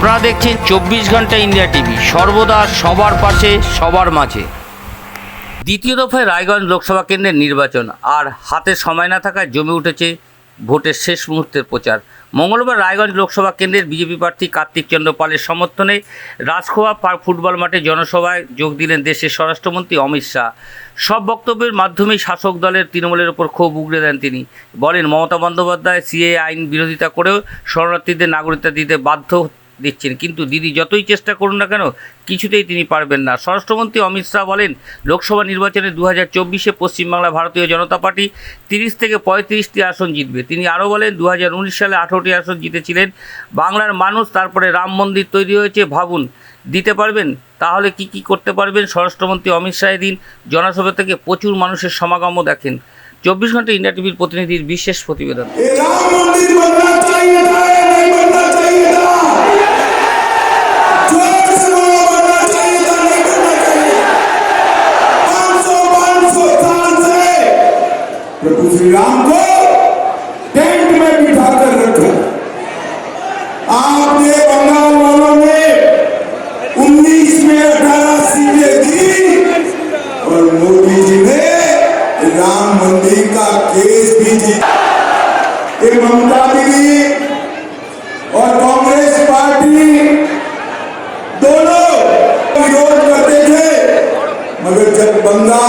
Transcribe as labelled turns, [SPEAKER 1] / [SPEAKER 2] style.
[SPEAKER 1] আপনারা দেখছেন চব্বিশ ঘণ্টা ইন্ডিয়া টিভি, সর্বদা সবার পাশে, সবার মাঝে। দ্বিতীয় দফায় রায়গঞ্জ লোকসভা কেন্দ্রের নির্বাচন, আর হাতে সময় না থাকায় জমে উঠেছে ভোটের শেষ মুহূর্তের প্রচার। মঙ্গলবার রায়গঞ্জ লোকসভা কেন্দ্রের বিজেপি প্রার্থী কার্তিক চন্দ্র পালের সমর্থনে রাজখোয়া পার্ক ফুটবল মাঠে জনসভায় যোগ দিলেন দেশের স্বরাষ্ট্রমন্ত্রী অমিত শাহ। সব বক্তব্যের মাধ্যমেই শাসক দলের তৃণমূলের ওপর ক্ষোভ উগড়ে দেন তিনি। বলেন, মমতা বন্দ্যোপাধ্যায় সিএ আইন বিরোধিতা করেও শরণার্থীদের, নাগরিকতা দিতে বাধ্য দিচ্ছেন। কিন্তু দিদি যতই চেষ্টা করুন না কেন, কিছুতেই তিনি পারবেন না। স্বরাষ্ট্রমন্ত্রী অমিত শাহ বলেন, লোকসভা নির্বাচনে দু হাজার চব্বিশে পশ্চিমবাংলা ভারতীয় জনতা পার্টি তিরিশ থেকে পঁয়ত্রিশটি আসন জিতবে। তিনি আরও বলেন দু হাজার উনিশ সালে আঠেরোটি আসন জিতেছিলেন। বাংলার মানুষ তারপরে রাম মন্দির তৈরি হয়েছে, ভাবুন, দিতে পারবেন? তাহলে কি কি করতে পারবেন? স্বরাষ্ট্রমন্ত্রী অমিত শাহ দিন জনসভা থেকে প্রচুর মানুষের সমাগমও দেখেন। চব্বিশ ঘণ্টা ইন্ডিয়া টিভির প্রতিনিধির বিশেষ প্রতিবেদন।
[SPEAKER 2] प्रभु श्री राम को टेंट में बिठा कर रखा। आपने बंगाल वालों ने 19 में 18 सीटें दी और मोदी जी ने राम मंदिर का केस भी जीता। ममता दीदी और कांग्रेस पार्टी दोनों विरोध करते थे, मगर जब बंगाल